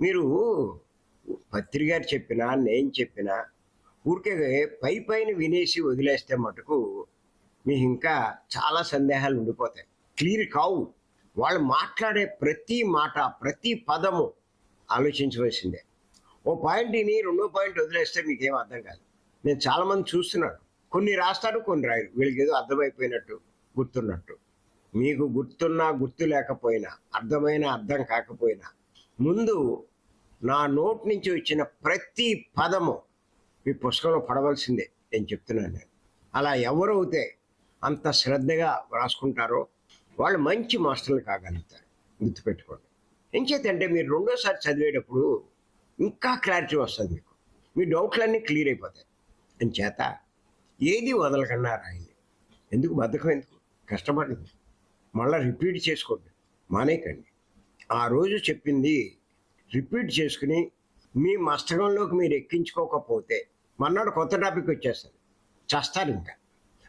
మీరు పత్రి గారు చెప్పినా నేను చెప్పినా ఊరికే పై పైన వినేసి వదిలేస్తే మటుకు మీకు ఇంకా చాలా సందేహాలు ఉండిపోతాయి. క్లియర్ కావు. వాళ్ళు మాట్లాడే ప్రతి మాట ప్రతి పదము ఆలోచించవలసిందే. ఓ పాయింట్ విని రెండో పాయింట్ వదిలేస్తే మీకేం అర్థం కాదు. నేను చాలామంది చూస్తున్నాను. కొన్ని రాస్తారు కొన్ని రాయరు. వీళ్ళకి ఏదో అర్థమైపోయినట్టు గుర్తున్నట్టు. మీకు గుర్తున్నా గుర్తు లేకపోయినా అర్థమైన అర్థం కాకపోయినా ముందు నా నోట్ నుంచి వచ్చిన ప్రతి పదము మీ పుస్తకంలో పడవలసిందే. నేను చెప్తున్నాను నేను. అలా ఎవరైతే అంత శ్రద్ధగా రాసుకుంటారో వాళ్ళు మంచి మాస్టర్లు కాగలుగుతారు. గుర్తుపెట్టుకోండి. ఎంచేతంటే మీరు రెండోసారి చదివేటప్పుడు ఇంకా క్లారిటీ వస్తుంది మీకు. మీ డౌట్లన్నీ క్లియర్ అయిపోతాయి. అని చేత ఏది వదలకన్నా రాయండి. ఎందుకు? బద్ధకం ఎందుకు? కష్టపడండి మళ్ళీ రిపీట్ చేసుకోండి. మానేకండి ఆ రోజు చెప్పింది రిపీట్ చేసుకుని మీ మస్తకంలోకి మీరు ఎక్కించుకోకపోతే మన్నాడు కొత్త టాపిక్ వచ్చేస్తుంది. చస్తారు ఇంకా.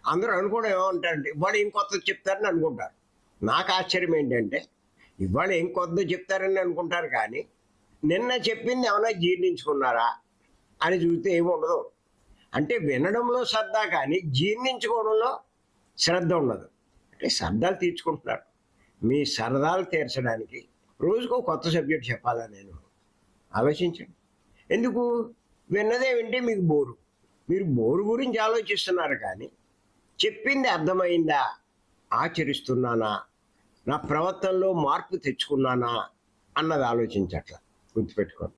అందరూ అనుకోవడం ఏమంటారంటే ఇవాళ ఏం కొత్తది చెప్తారని అనుకుంటారు. నాకు ఆశ్చర్యం ఏంటంటే ఇవాళ ఏం కొత్తది చెప్తారని అనుకుంటారు కానీ నిన్న చెప్పింది ఏమైనా జీర్ణించుకున్నారా? అని చూస్తే ఏమి ఉండదు. అంటే వినడంలో శ్రద్ధ కానీ జీర్ణించుకోవడంలో శ్రద్ధ ఉండదు. అంటే సరదాలు తీర్చుకుంటున్నారు. మీ సరదాలు తీర్చడానికి రోజుకో కొత్త సబ్జెక్ట్ చెప్పాలా నేను? ఆలోచించండి. ఎందుకు? విన్నదే వింటే మీకు బోరు. మీరు బోరు గురించి ఆలోచిస్తున్నారు కానీ చెప్పింది అర్థమైందా? ఆచరిస్తున్నానా? నా ప్రవర్తనలో మార్పు తెచ్చుకున్నానా? అన్నది ఆలోచించట్ల. గుర్తుపెట్టుకోండి.